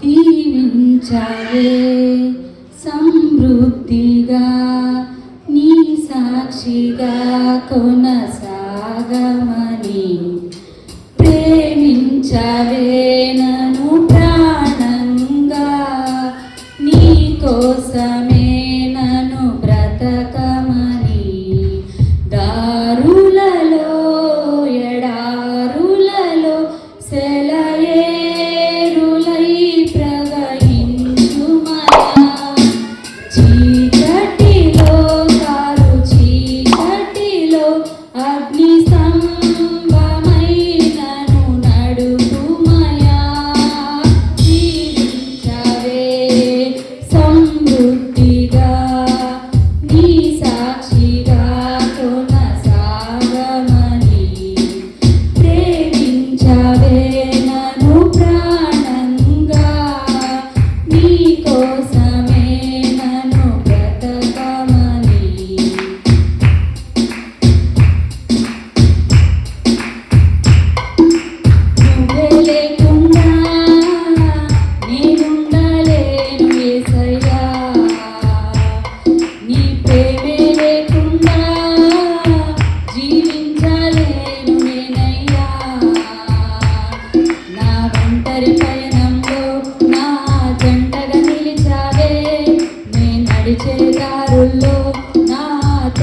ప్రేమించావే సమృద్ధిగా నీ సాక్షిగా కొనసాగమని ప్రేమించవేనా uh, please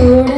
Good.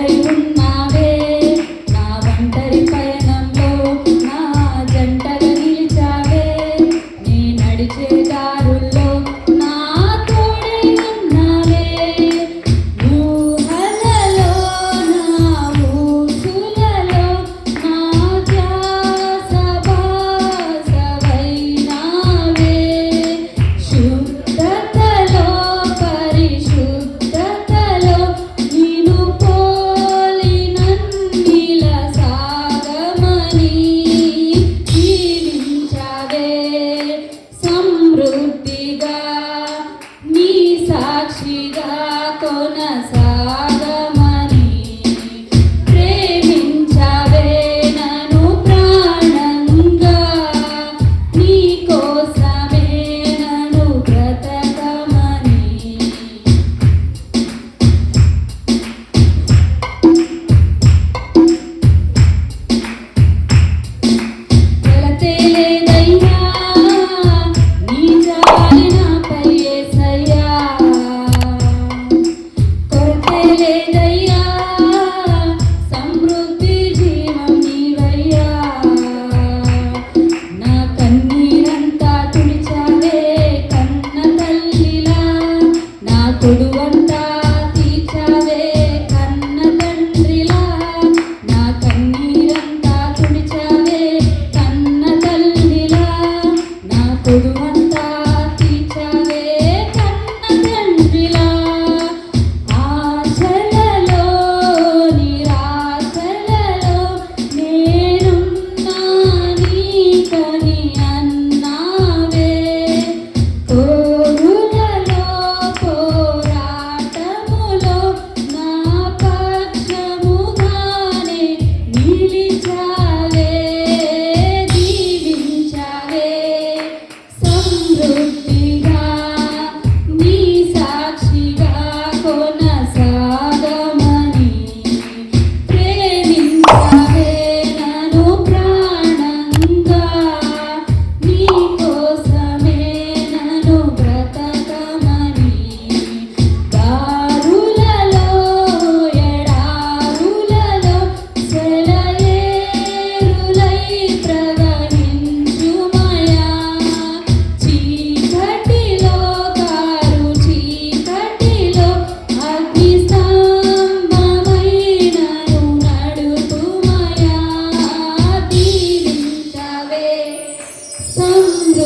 사운드